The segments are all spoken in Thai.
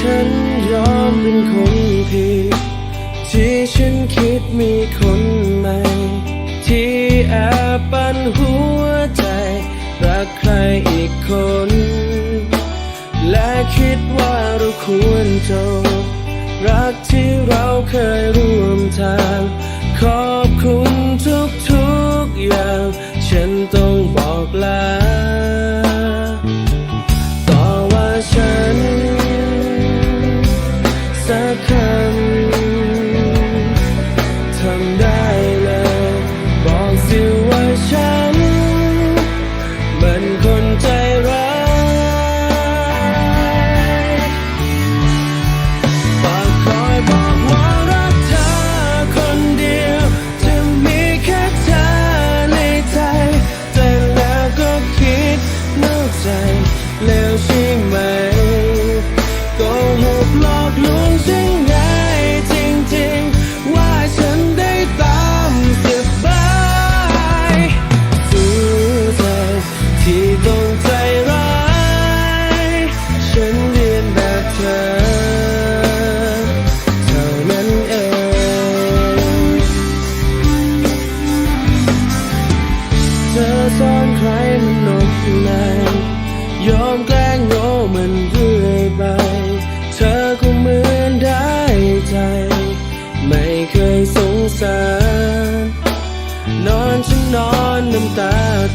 ฉันยอมเป็นคนผิดที่ฉันคิดมีคนใหม่ ที่แอบปั่นหัว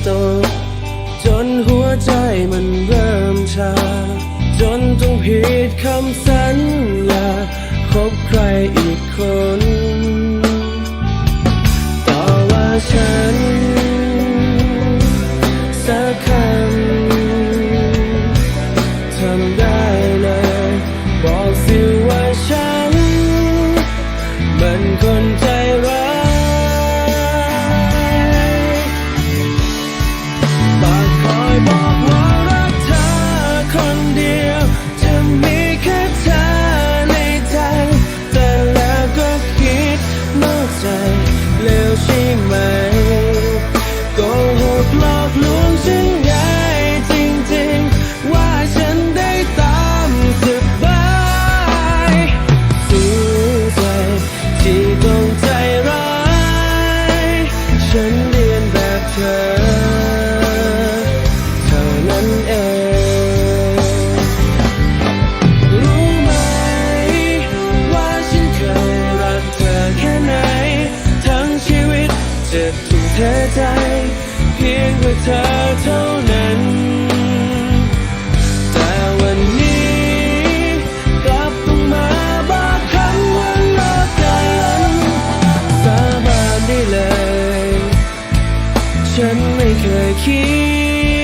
ตจนหัวใจมันเริ่มชา จนต้องผิดคำสัญญาคบใครอีกคนต่อว่าฉันสักคำทำได้ไหม Bye, bye, bye. เธอใจ เพียงเพื่อเธอเท่านั้น แต่วันนี้ กลับต้องมาบอกคำว่าเลิกกันสาบานได้เลย ฉันไม่เคยคิด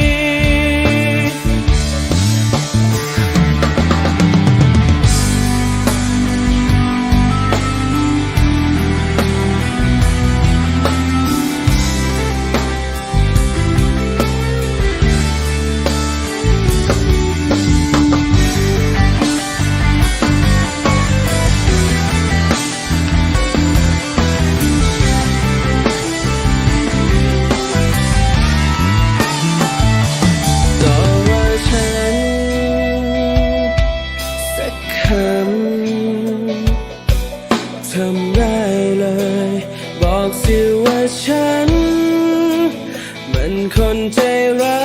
เลย บอกสิว่าฉัน มันคนใจร้าย